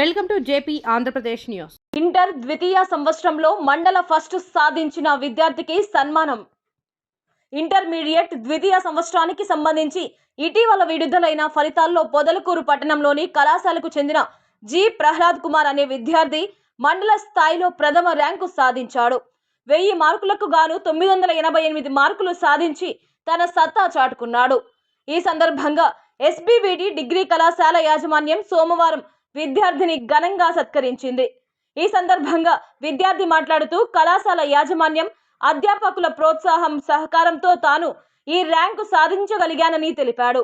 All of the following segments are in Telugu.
Welcome to JP Andhra Pradesh news. Inter ద్వితీయ సంవత్సరంలో మండల ఫస్ట్ సాధించిన విద్యార్థికి సన్మానం. ఇంటర్మీడియట్ ద్వితీయ సంవత్సరానికి సంబంధించి ఇటీవల విడుదలైన ఫలితాల్లో పొదలకూరు పట్టణంలోని కళాశాలకు చెందిన జి. ప్రహ్లాద్ కుమార్ అనే విద్యార్థి మండల స్థాయిలో ప్రథమ ర్యాంకు సాధించాడు. వెయ్యి మార్కులకు గాను తొమ్మిది వందల ఎనభై ఎనిమిది మార్కులు సాధించి తన సత్తా చాటుకున్నాడు. ఈ సందర్భంగా ఎస్బీవీడి డిగ్రీ కళాశాల యాజమాన్యం సోమవారం విద్యార్థిని ఘనంగా సత్కరించింది. ఈ సందర్భంగా విద్యార్థి మాట్లాడుతూ కళాశాల యాజమాన్యం అధ్యాపకుల ప్రోత్సాహం సహకారంతో తాను ఈ ర్యాంకు సాధించగలిగానని తెలిపాడు.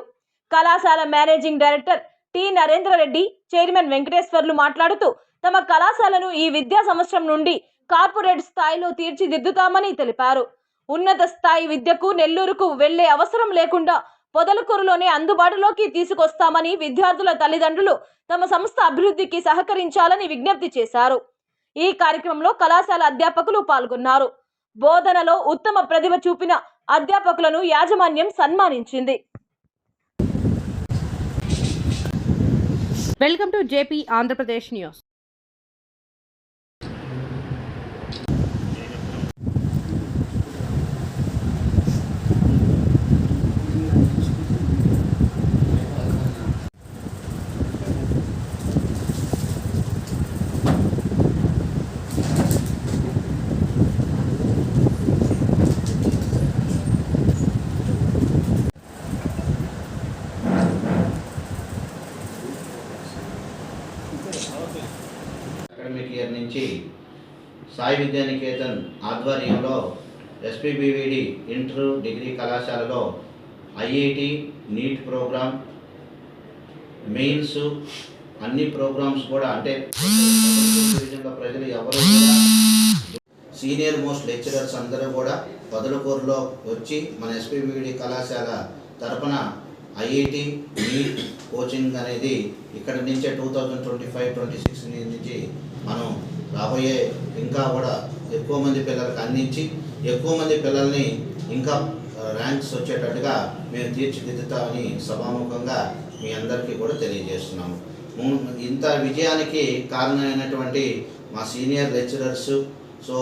కళాశాల managing director T. Narendra Reddy chairman Venkateswarlu మాట్లాడుతూ తమ కళాశాలను ఈ విద్యా సంవత్సరం నుండి కార్పొరేట్ స్థాయిలో తీర్చిదిద్దుతామని తెలిపారు. ఉన్నత స్థాయి విద్యకు నెల్లూరుకు వెళ్ళే అవసరం లేకుండా పొదలకూరులోనే అందుబాటులోకి తీసుకొస్తామని విద్యార్థుల తల్లిదండ్రులు తమ సంస్థ అభివృద్ధికి సహకరించాలని విజ్ఞప్తి చేశారు. ఈ కార్యక్రమంలో కళాశాల అధ్యాపకులు పాల్గొన్నారు. బోధనలో ఉత్తమ ప్రతిభ చూపిన అధ్యాపకులను యాజమాన్యం సన్మానించింది. Welcome to JP Andhra Pradesh news academic year నుంచి సాయి విద్యానికేతన్ ఆధ్వర్యంలో ఎస్పీబీవీడి ఇంటర్ డిగ్రీ కళాశాలలో ఐఐటి నీట్ ప్రోగ్రామ్ మెయిన్స్ అన్ని ప్రోగ్రామ్స్ కూడా అంటే డివిజన్లో ప్రజలు ఎవరు కూడా సీనియర్ మోస్ట్ లెక్చరర్స్ అందరూ కూడా పదులకూరులో వచ్చి మన ఎస్పీబీడి కళాశాల తరపున ఐఐటి నీట్ కోచింగ్ అనేది ఇక్కడ నుంచే two thousand twenty five twenty six నుంచి మనం రాబోయే ఇంకా కూడా ఎక్కువ మంది పిల్లలకు అందించి ఎక్కువ మంది పిల్లల్ని ఇంకా ర్యాంక్స్ వచ్చేటట్టుగా మేము తీర్చిదిద్దుతామని సభాముఖంగా మీ అందరికీ కూడా తెలియజేస్తున్నాము. ఇంత విజయానికి కారణమైనటువంటి మా సీనియర్ లెక్చరర్స్ సో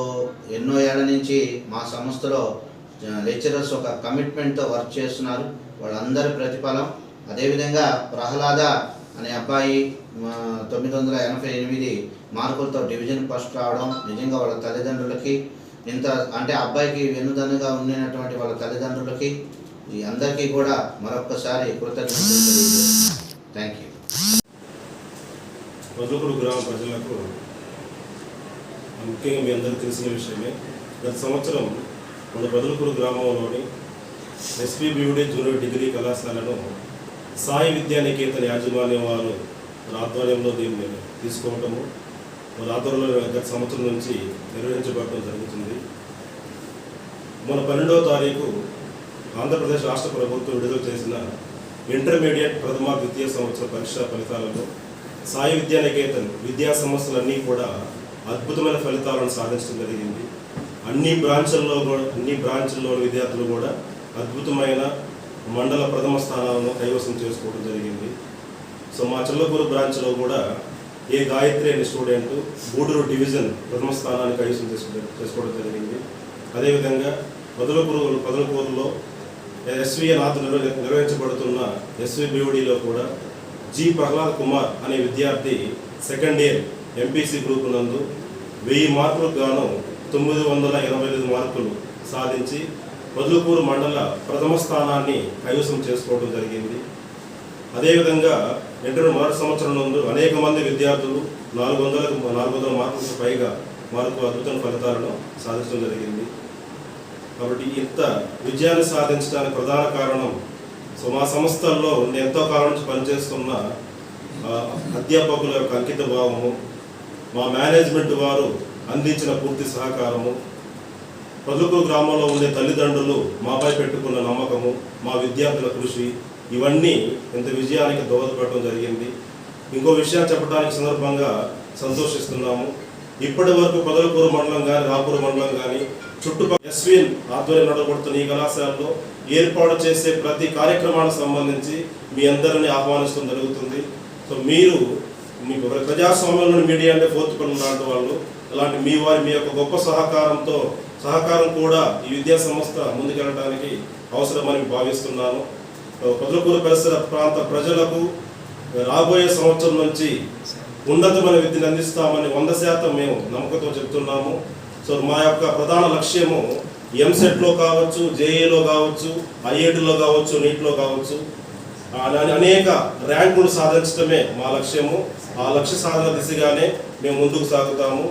ఎన్నో ఏళ్ళ నుంచి మా సంస్థలో లెక్చరర్స్ ఒక కమిట్మెంట్తో వర్క్ చేస్తున్నారు. వాళ్ళందరి ప్రతిఫలం. అదేవిధంగా ప్రహ్లాద అనే అబ్బాయి తొమ్మిది వందల ఎనభై ఎనిమిది మార్కులతో డివిజన్ ఫస్ట్ రావడం నిజంగా వాళ్ళ తల్లిదండ్రులకి ఇంత అంటే అబ్బాయికి వెన్నుదన్నుగా ఉండినటువంటి వాళ్ళ తల్లిదండ్రులకి ఈ అందరికీ కూడా మరొక్కసారి కృతజ్ఞతలు తెలియజేస్తున్నాను థ్యాంక్ యూ వదులుకుడు గ్రామ ప్రజలకు ముఖ్యంగా మీ అందరికీ తెలిసిన విషయమే. గత సంవత్సరం మన బదులుకుడు గ్రామంలోని ఎస్పీబీయుడి జూనియర్ డిగ్రీ కళాశాలను సాయి విద్యానికేతన యాజమాన్యం వారు ఆధ్వర్యంలో దీన్ని తీసుకోవటము మన ఆధ్వర్యంలో గత సంవత్సరం నుంచి నిర్వహించబడటం జరుగుతుంది. మన పన్నెండవ తారీఖు ఆంధ్రప్రదేశ్ రాష్ట్ర ప్రభుత్వం విడుదల చేసిన ఇంటర్మీడియట్ ప్రథమ ద్వితీయ సంవత్సర పరీక్షా ఫలితాలలో సాయి విద్యానికేతన్ విద్యా సంస్థలన్నీ కూడా అద్భుతమైన ఫలితాలను సాధించడం జరిగింది. అన్ని బ్రాంచ్ల్లో కూడా అన్ని బ్రాంచుల్లో విద్యార్థులు కూడా అద్భుతమైన మండల ప్రథమ స్థానాలను కైవసం చేసుకోవడం జరిగింది. సో మా చిల్లకూరు బ్రాంచ్లో కూడా ఏ గాయత్రి అనే స్టూడెంట్ గూడూరు డివిజన్ ప్రథమ స్థానాన్ని కైవసం చేసుకో చేసుకోవడం జరిగింది. అదేవిధంగా పదలపూరు పదలపూరులో ఎస్విఎన్ ఆధ్వర్యంలో నిర్వహించబడుతున్న నిర్వహించబడుతున్న ఎస్విబిఓడిలో కూడా జి ప్రహ్లాద్ కుమార్ అనే విద్యార్థి సెకండ్ ఇయర్ ఎంపీసీ గ్రూప్ నందు వెయ్యి మార్కులకు గాను తొమ్మిది వందల ఎనభై ఐదు మార్కులు సాధించి వదులుపూరు మండల ప్రథమ స్థానాన్ని కైవసం చేసుకోవడం జరిగింది. అదేవిధంగా ఎంటర్ మొదటి సంవత్సరం నందు అనేక మంది విద్యార్థులు నాలుగు వందలకు నాలుగు వందల మార్కులకు పైగా మార్కు అద్భుతమైన ఫలితాలను సాధించడం జరిగింది. కాబట్టి ఇంత విజయాన్ని సాధించడానికి ప్రధాన కారణం సో మా సంస్థల్లో నేను ఎంతో కాలం నుంచి పనిచేస్తున్న అధ్యాపకుల యొక్క అంకిత భావము మా మేనేజ్మెంట్ వారు అందించిన పూర్తి సహకారము పదుకు గ్రామంలో ఉండే తల్లిదండ్రులు మాపై పెట్టుకున్న నమ్మకము మా విద్యార్థుల కృషి ఇవన్నీ ఇంత విజయానికి దోహదపడటం జరిగింది. ఇంకో విషయం చెప్పడానికి సందర్భంగా సంతోషిస్తున్నాము. ఇప్పటి వరకు పొదలకూరు మండలం కానీ రాపూరు మండలం కానీ చుట్టుపక్కల ఎస్విన్ ఆధ్వర్యం నడబడుతున్న ఈ కళాశాలలో ఏర్పాటు చేసే ప్రతి కార్యక్రమానికి సంబంధించి మీ అందరిని ఆహ్వానించడం జరుగుతుంది. సో మీరు మీ ప్రజాస్వామ్యంలోని మీడియా అంటే ఫోర్త్ లాంటి వాళ్ళు అలాంటి మీ వారి మీ యొక్క గొప్ప సహకారంతో సహకారం కూడా ఈ విద్యా సంస్థ ముందుకెళ్ళడానికి అవసరమని భావిస్తున్నాను. పొదలకూరు పరిసర ప్రాంత ప్రజలకు రాబోయే సంవత్సరం నుంచి ఉన్నతమైన విద్యను అందిస్తామని వంద శాతం మేము నమ్మకంతో చెప్తున్నాము. సో మా యొక్క ప్రధాన లక్ష్యము ఎంసెట్లో కావచ్చు జేఏలో కావచ్చు ఐఐటిలో కావచ్చు నీట్లో కావచ్చు. అనేక ర్యాంకులు సాధించడమే మా లక్ష్యము. ఆ లక్ష్య సాధన దిశగానే మేము ముందుకు సాగుతాము.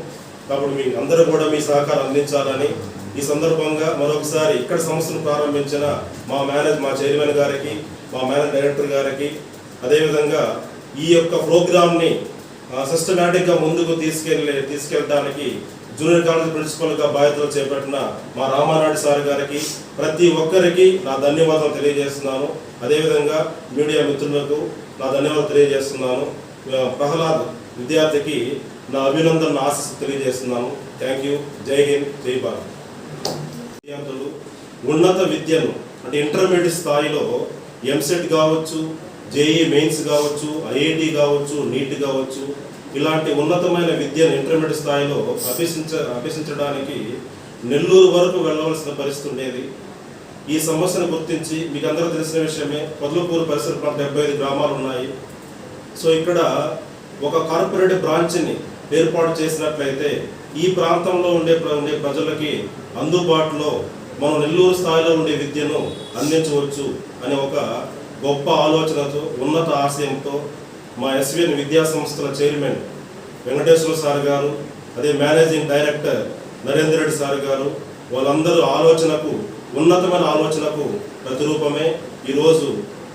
కాబట్టి మీ అందరూ కూడా మీ సహకారం అందించాలని ఈ సందర్భంగా మరొకసారి ఇక్కడ సంస్థను ప్రారంభించిన మా మేనేజ్ మా చైర్మన్ గారికి మా మేనేజ్ డైరెక్టర్ గారికి అదేవిధంగా ఈ యొక్క ప్రోగ్రామ్ని సిస్టమేటిక్గా ముందుకు తీసుకెళ్ళే తీసుకెళ్ళడానికి జూనియర్ కాలేజ్ ప్రిన్సిపల్గా బాధ్యతలు చేపట్టిన మా రామానాయుడు సార్ గారికి ప్రతి ఒక్కరికి నా ధన్యవాదాలు తెలియజేస్తున్నాను. అదేవిధంగా మీడియా మిత్రులకు నా ధన్యవాదాలు తెలియజేస్తున్నాను. ప్రహ్లాద్ విద్యార్థికి నా అభినందన ఆశీస్సు తెలియజేస్తున్నాను థ్యాంక్ యూ జై హింద్ జై భారత్. విద్యార్థులు ఉన్నత విద్యను అంటే ఇంటర్మీడియట్ స్థాయిలో ఎంసెట్ కావచ్చు జేఈ మెయిన్స్ కావచ్చు ఐఐటి కావచ్చు నీట్ కావచ్చు ఇలాంటి ఉన్నతమైన విద్యను ఇంటర్మీడియట్ స్థాయిలో అభ్యసించ అభ్యసించడానికి నెల్లూరు వరకు వెళ్ళవలసిన పరిస్థితి ఉండేది. ఈ సమస్యను గుర్తించి మీకు అందరూ తెలిసిన విషయమే పొదలకూరు పరిసర ప్రాంత డెబ్బై ఐదు గ్రామాలు ఉన్నాయి. సో ఇక్కడ ఒక కార్పొరేట్ బ్రాంచ్ని ఏర్పాటు చేసినట్లయితే ఈ ప్రాంతంలో ఉండే ప్ర- ఉండే ప్రజలకి అందుబాటులో మనం నెల్లూరు స్థాయిలో ఉండే విద్యను అందించవచ్చు అనే ఒక గొప్ప ఆలోచనతో ఉన్నత ఆశయంతో మా ఎస్విఎన్ విద్యా సంస్థల చైర్మన్ వెంకటేశ్వర సార్ గారు అదే managing director Narender Reddy sir garu వాళ్ళందరూ ఆలోచనకు ఉన్నతమైన ఆలోచనకు ప్రతిరూపమే ఈరోజు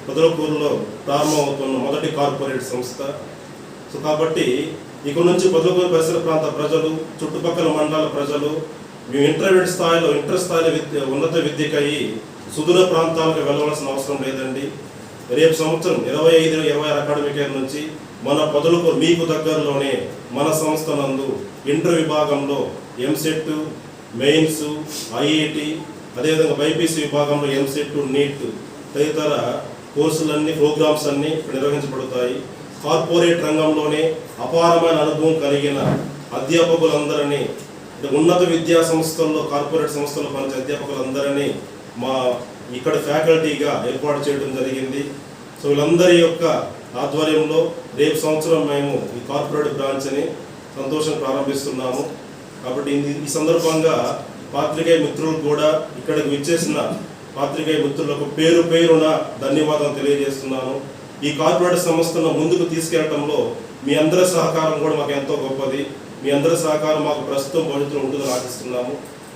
పొదలకూరులో ప్రారంభమవుతున్న మొదటి కార్పొరేట్ సంస్థ. సో కాబట్టి ఇక నుంచి పొదలకూరు పరిసర ప్రాంత ప్రజలు చుట్టుపక్కల మండలాల ప్రజలు మేము ఇంటర్మీడియట్ స్థాయిలో ఇంటర్ స్థాయిలో విద్య ఉన్నత విద్యకై సుదూర ప్రాంతాలకు వెళ్ళవలసిన అవసరం లేదండి. రేపు సంవత్సరం ఇరవై ఐదు ఇరవై ఆరు అకాడమిక్ ఇయర్ నుంచి మన పొదలకు మీకు దగ్గరలోనే మన సంస్థ నందు ఇంటర్ విభాగంలో ఎంసెట్ మెయిన్స్ ఐఐటి అదేవిధంగా బైపీసీ విభాగంలో ఎంసెట్ నీట్ తదితర కోర్సులన్నీ ప్రోగ్రామ్స్ అన్నీ నిర్వహించబడతాయి. కార్పొరేట్ రంగంలోనే అపారమైన అనుభవం కలిగిన అధ్యాపకులందరినీ అంటే ఉన్నత విద్యా సంస్థల్లో కార్పొరేట్ సంస్థల్లో పనిచే అధ్యాపకులందరినీ మా ఇక్కడ ఫ్యాకల్టీగా ఏర్పాటు చేయడం జరిగింది. సో వీళ్ళందరి యొక్క ఆధ్వర్యంలో రేపు సంవత్సరం మేము ఈ కార్పొరేట్ బ్రాంచ్ని సంతోషం ప్రారంభిస్తున్నాము. కాబట్టి ఈ- ఈ సందర్భంగా పాత్రికేయ మిత్రులు కూడా ఇక్కడికి విచ్చేసిన పాత్రికేయ మిత్రులకు పేరు పేరున ధన్యవాదాలు తెలియజేస్తున్నాను. ఈ కార్పొరేట్ సంస్థను ముందుకు తీసుకెళ్ళడంలో మీ అందరి సహకారం కూడా మాకు ఎంతో గొప్పది. మీ అందరి సహకారం మాకు ప్రస్తుతం భవిష్యత్తులో ఉంటుందని ఆశిస్తున్నాము.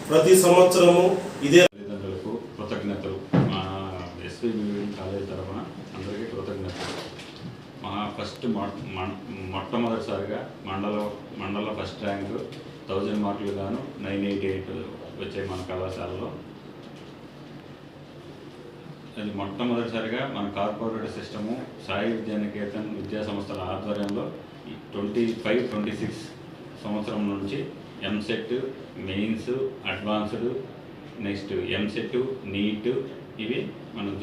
ప్రతి సంవత్సరము ఇదే తల్లిదండ్రులకు కృతజ్ఞతలు. మా ఎస్పీ కాలేజీ తరఫున అందరికీ కృతజ్ఞతలు. మా ఫస్ట్ మొట్టమొదటిసారిగా మండల మండల ఫస్ట్ ర్యాంకు థౌజండ్ మార్కులు గాను నైన్ ఎయిటీ ఎయిట్ వచ్చాయి మన కళాశాలలో. అది మొట్టమొదటిసారిగా మన కార్పొరేట్ సిస్టము సాయి విద్యానికేతన్ విద్యా సంస్థల ఆధ్వర్యంలో ట్వంటీ ఫైవ్ ట్వంటీ సిక్స్ సంవత్సరం నుంచి EAMCET mains advanced next EAMCET NEET ఇవి మనం